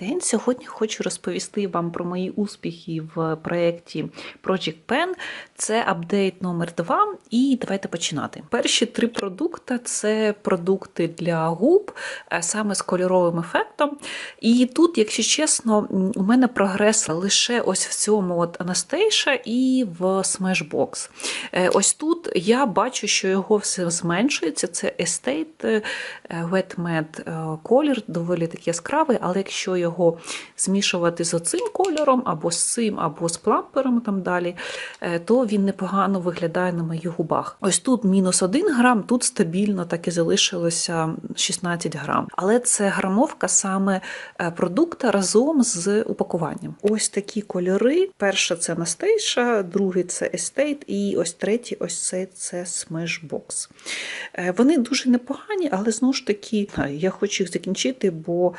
День сьогодні хочу розповісти вам про мої успіхи в проєкті Project Pen. Це апдейт номер 2 і давайте починати. Перші три продукти це продукти для губ, е, саме з кольоровим ефектом. І тут, якщо чесно, у мене прогрес лише ось в цьому от Anastasia і в Smashbox. Е, Ось тут я бачу, що його все зменшується. Це Estate е, Wet Matte колір, доволі такий яскравий, але якщо його змішувати з оцим кольором, або з цим, або з плампером там далі, е, то він непогано виглядає на моїх губах. Ось тут мінус 1 грам, тут стабільно так і залишилося 16 грам. Але це грамовка саме е, продукта разом з упакуванням. Ось такі кольори. Перша це Anastasia, другий це Estate, і ось третій, ось цей це Smashbox. Е, Вони дуже непогані, але знову ж таки я хочу їх закінчити, бо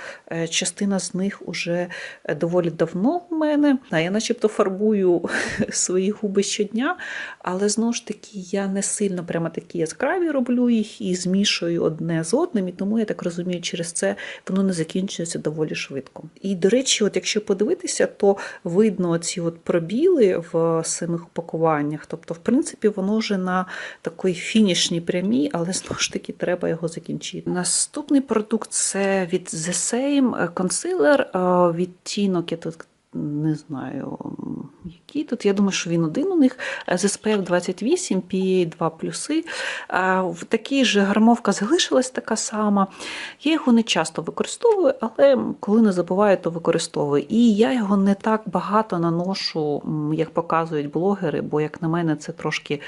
частина з них уже е, доволі давно у мене. Я начебто фарбую свої губи щодня, але знову ж таки я не сильно прямо такі яскраві роблю їх і змішую одне з одним, і тому я так розумію, через це воно не закінчується доволі швидко. І до речі, от якщо подивитися, то видно ці от пробіли в самих упакуваннях. Тобто, в принципі, воно вже на такій фінішній прямій, але знову ж таки треба його закінчити. Наступний продукт це від The Same е, консилер е, відтінок. Я тут не знаю, який тут. Я думаю, що він один у них з SPF 28, PA 2 плюси. Е, В такій же гармовка залишилась така сама. Я його не часто використовую, але коли не забуваю, то використовую. І я його не так багато наношу, як показують блогери, бо, як на мене, це трошки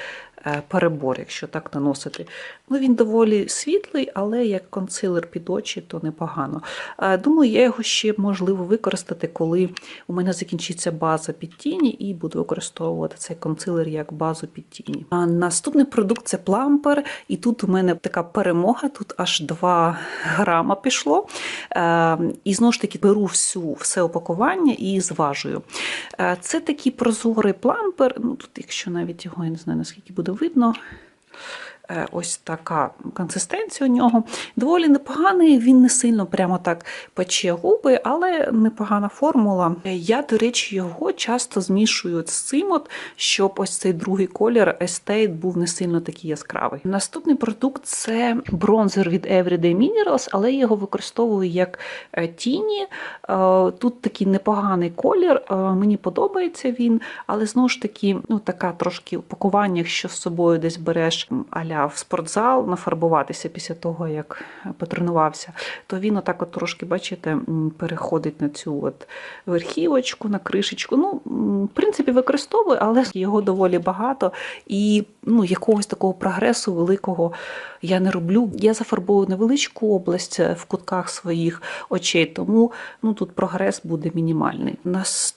перебор, якщо так наносити. Ну, він доволі світлий, але як консилер під очі, то непогано. Е, Думаю, я його ще можливо використати, коли у мене закінчиться база під тіні, і буду використовувати цей консилер як базу під тіні. А наступний продукт це плампер, і тут у мене така перемога, тут аж 2 грама пішло. Е, І знову ж таки беру всю все опакування і зважую. Е, Це такий прозорий плампер. Ну, тут, якщо навіть його я не знаю, наскільки буде видно. Е, Ось така консистенція у нього. Доволі непоганий, він не сильно прямо так пече губи, але непогана формула. Я, до речі, його часто змішую з цим, от, щоб ось цей другий колір Estate був не сильно такий яскравий. Наступний продукт це бронзер від Everyday Minerals, але я його використовую як е, тіні. Е, Тут такий непоганий колір, мені подобається він, але знову ж таки, ну така трошки упакування, якщо з собою десь береш аля в спортзал нафарбуватися після того, як потренувався, то він отак от трошки, бачите, переходить на цю от верхівочку, на кришечку. Ну, в принципі, використовую, але його доволі багато і ну, якогось такого прогресу великого я не роблю. Я зафарбовую невеличку область в кутках своїх очей, тому ну, тут прогрес буде мінімальний.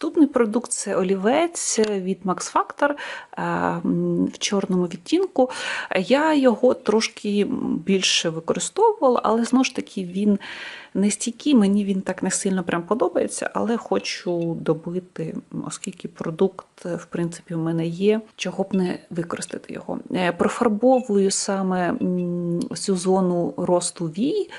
Наступний продукт це олівець від Max Factor е, в чорному відтінку. Я його трошки більше використовувала, але знову ж таки він не стійкий, мені він так не сильно прям подобається, але хочу добити, оскільки продукт, в принципі, в мене є, чого б не використати його. Е, Профарбовую саме цю зону росту вій.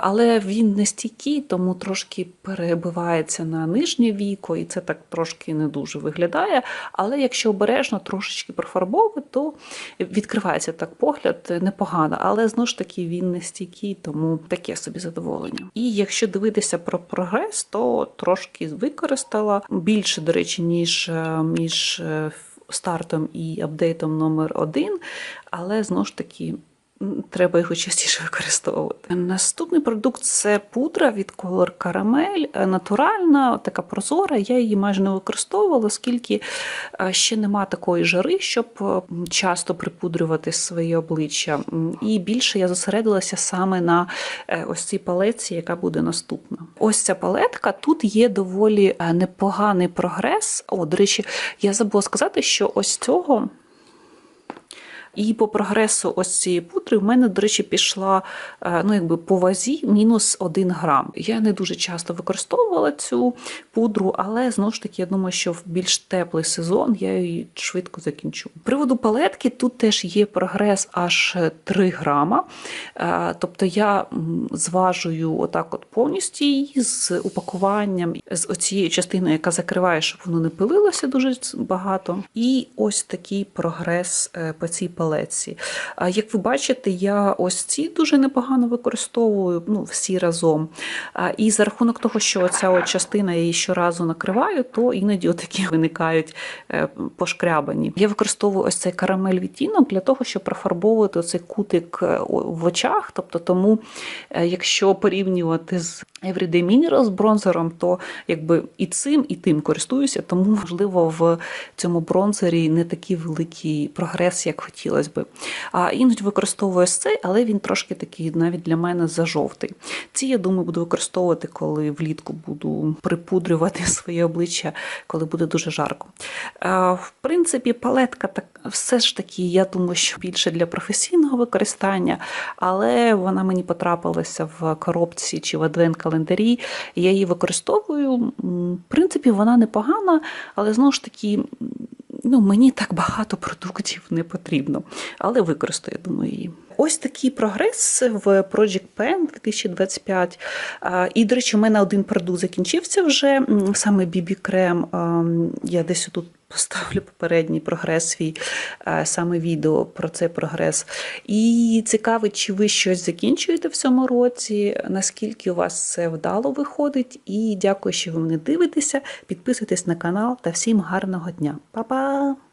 Але він не стійкий, тому трошки перебивається на нижнє віко, і це так трошки не дуже виглядає. Але якщо обережно трошечки профарбовувати, то відкривається так погляд непогано. Але знову ж таки він не стійкий, тому таке собі задоволення. І якщо дивитися про прогрес, то трошки використала більше, до речі, ніж е, між е, стартом і апдейтом номер один, але знову ж таки. Треба його частіше використовувати. Наступний продукт це пудра від Color е, натуральна, така прозора. Я її майже не використовувала, оскільки е, ще нема такої жари, щоб е, часто припудрювати своє обличчя. І більше я зосередилася саме на е, ось цій палетці, яка буде наступна. Ось ця палетка. Тут є доволі непоганий прогрес. О, до речі, я забула сказати, що ось цього. І по прогресу ось цієї пудри в мене, до речі, пішла е, ну, якби по вазі мінус 1 грам. Я не дуже часто використовувала цю пудру, але знову ж таки, я думаю, що в більш теплий сезон я її швидко закінчу. З Приводу палетки тут теж є прогрес аж 3 грама. Е, Тобто я зважую отак от повністю її з упакуванням, з оцією частиною, яка закриває, щоб воно не пилилося дуже багато. І ось такий прогрес е, по цій палетці. А Як ви бачите, я ось ці дуже непогано використовую ну, всі разом. А, І за рахунок того, що ця от частина я її щоразу накриваю, то іноді отакі виникають е, пошкрябані. Я використовую ось цей карамель відтінок для того, щоб профарбовувати цей кутик е, в очах. Тобто, тому, е, якщо порівнювати з Everyday Minerals бронзером, то якби і цим, і тим користуюся, тому можливо в цьому бронзері не такий великий прогрес, як хотілося би. А іноді використовую ось цей, але він трошки такий навіть для мене зажовтий. Ці, я думаю, буду використовувати, коли влітку буду припудрювати своє обличчя, коли буде дуже жарко. В принципі, палетка так все ж таки, я думаю, що більше для професійного використання, але вона мені потрапилася в коробці чи в адвент-календарі. Я її використовую. В принципі, вона непогана, але знову ж таки. Ну, мені так багато продуктів не потрібно, але використаю, думаю, її. Ось такий прогрес в Project Pen 2025. А, І, до речі, у мене один продукт закінчився вже, саме BB крем. Я десь тут поставлю попередній прогрес свій, е, саме відео про цей прогрес. І цікаво, чи ви щось закінчуєте в цьому році, наскільки у вас це вдало виходить. І дякую, що ви мене дивитеся. Підписуйтесь на канал та всім гарного дня. Па-па!